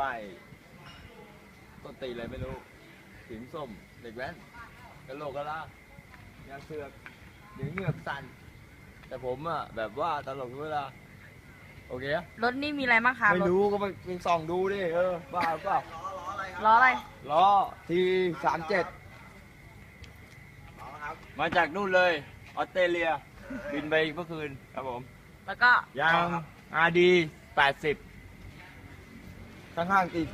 ป้ายต้นตีนอะไรไม่รู้สีส้มเด็กแว้นกระโหลกกระลายางเสือกเดี๋ยวเหงือกสั่นแต่ผมอะแบบว่าตลกทุกเวลาโอเคอะรถนี่มีอะไรบ้างคะไม่รถรู้ก็ไปไปส่องดูดิเออบ้าเปล่าล้ออะไรล้อทีสามเจ็ดมาจากนู่นเลยออสเตรเลียบินไปเมื่อคืนครับผม แล้วก็ยาง RD 80 ข้างๆติด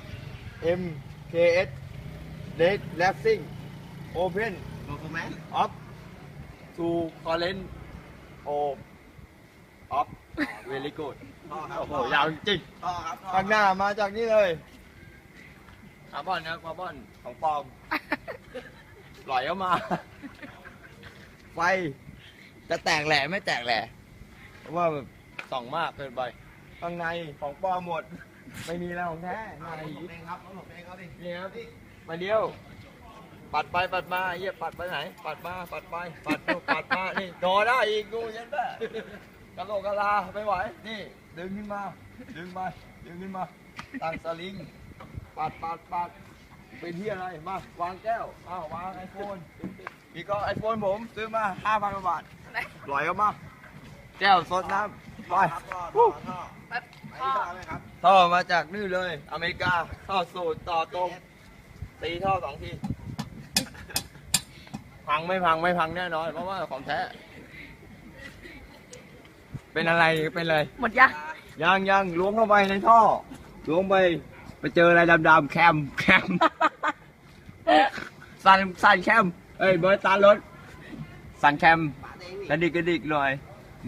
MKS Red Racing Open โลโก้แมน Off to Current O Off Very good พ่อครับโอ้โหยาวจริงพ่อครับพ่อข้างหน้ามาจากนี่เลยคาร์บอนนะคาร์บอนของปลอมปล่อยเข้ามา ไฟ จะแตกแหล่ไม่แตกแหล่เพราะว่าแบบส่องมากเกินไปข้างในของปลอมหมด ไม่มีแล้วของแท้หน้าหีเองครับผมเองเขาดินี่ครับมาเดียว ปัดไปปัดมาเยี่ยปัดไปไหน ปัดมาปัดไป ปัดนู่นปัดมานี่ดอได้อีกกูยันแม่กระโหลกกะลาไม่ไหว นี่ ดึงขึ้นมา ดึงมาดึงขึ้นมา ตั้งสลิง ปัดปัดปัดเป็นที่อะไร มาวางแก้วอ้าววางไอโฟนนี่ก็ไอโฟนผมซื้อมาห้าพันกว่าบาทปล่อยออกมา แก้วสดน้ำ ไปครับพ่อพ่อพ่อแป๊บไอ้พ่อพ่อไหมครับท่อมาจากนี่เลย อเมริกาท่อสูตรต่อตรงตีท่อสองทีพังไม่พังไม่พังแน่นอนเพราะว่าของแท้เป็นอะไรเป็นอะไรหมดยังยังยังล้วงเข้าไปในท่อล้วงไปไปเจออะไรดำๆแคมแคมสั่นสั่นแคมเอ้ยเบิร์ตตารถสั่นแคมปาเองนี่กระดิกกระดิกหน่อย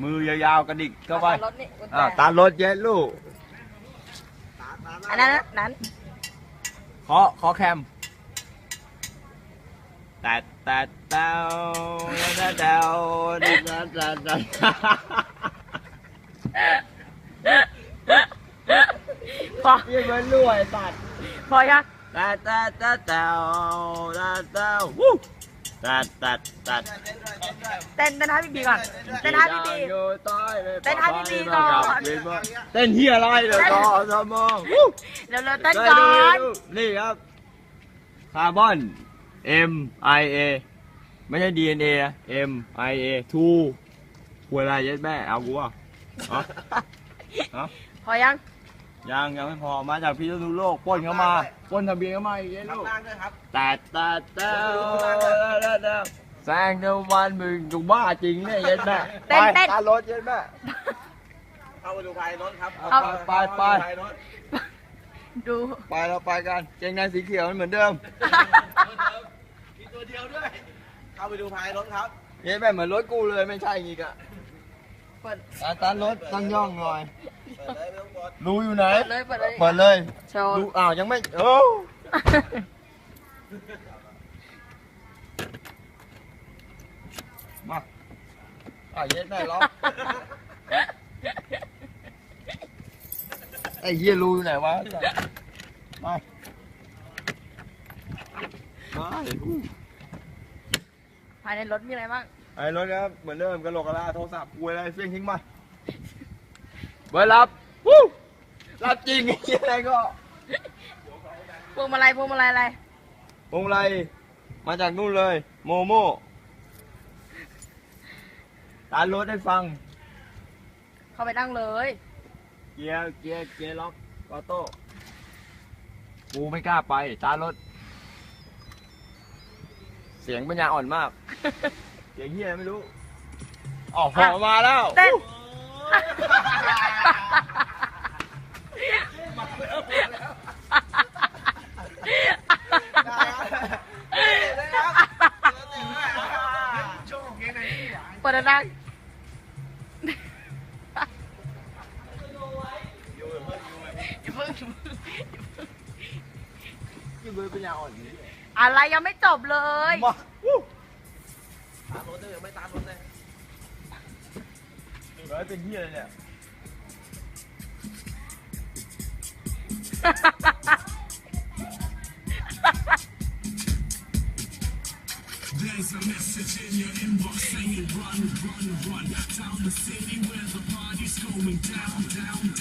มือยาวๆกระดิกเข้าไปรถนี่กุญแจอ่าตารถเย็ดลูกตาตาอันนั้นนั้นเคาะเคาะแคมแต่แต่เต้าแต่เต้าแต่แต่แต่แต่พอยังมันรวยสัตว์พอยังแต่แต่แต่เต้าแต่เต้า วู้แต่แต่แต่เต้นเต้นท่าพี่บีก่อน เต้นท่าพี่บีอยู่ใต้ไม่เต้นท่าพี่บีก่อน เต้นเฮียอะไรเลยต่อสมองวู้เร็วเร็วๆเต้นก่อนนี่ครับคาร์บอน M I A ไม่ใช่ DNA นะ M I A ทูหัวอะไรยัดแม่เอากูอะอ๋ออ๋อพอยัง ยังยังไม่พอมาจากพิษณุโลกปล้นเข้ามาปล้นทะเบียนเข้ามาอีกแล้วลูกข้างล่างด้วยครับแต่แต่แต่แซงเดวันมึงกูบ้าจริงเนี่ยยัดแม่ไปตารถยัดแม่เข้าไปดูภายในรถครับเอาไปไปไปภายในรถดูไปเราไปกันเกงในสีเขียวมันเหมือนเดิมมีตัวเดียวด้วยเข้าไปดูภายในรถครับยัดแม่เหมือนรถกูเลยไม่ใช่อีกอะเปิดอาตารถตั้งย่องหน่อย เปิดเลยไม่ต้องกดรูอยู่ไหน เปิดเลยเปิดเลยเปิดเลยโชว์รูอ้าวยังไม่โอ้มาอะเย็ดแม่ล็อกไอ้เหี้ยรูอยู่ไหนวะ มา มาอู้ภายในรถมีอะไรบ้างไอ้รถครับเหมือนเดิมกระโหลกกระลาโทรศัพท์คุยอะไรเฟี้ยงทิ้งมา เบอร์รับวู้รับจริงไอ้เหี้ยอะไรก็พวงมาลัยพวงมาลัยอะไรวงไรมาจากนู่นเลย โมโมตารถให้ฟัง เข้าไปนั่งเลย เกียร์เกียร์เกียร์ล็อกออโต้กูไม่กล้าไปตารถเสียงปัญญาอ่อนมาก เสียงเฮียไม่รู้อ๋อหอมาแล้ว เต้น โชว์เกงในนี่หวานเปิดดังอย่าเพิ่งที่เบอร์ปัญญาอ่อนอย่างนี้อะไรยังไม่จบเลย มาวู้ตามรถเลยไม่ตามรถเลย There's a message in your inbox saying run, run, run. Down the city where the party's going down, down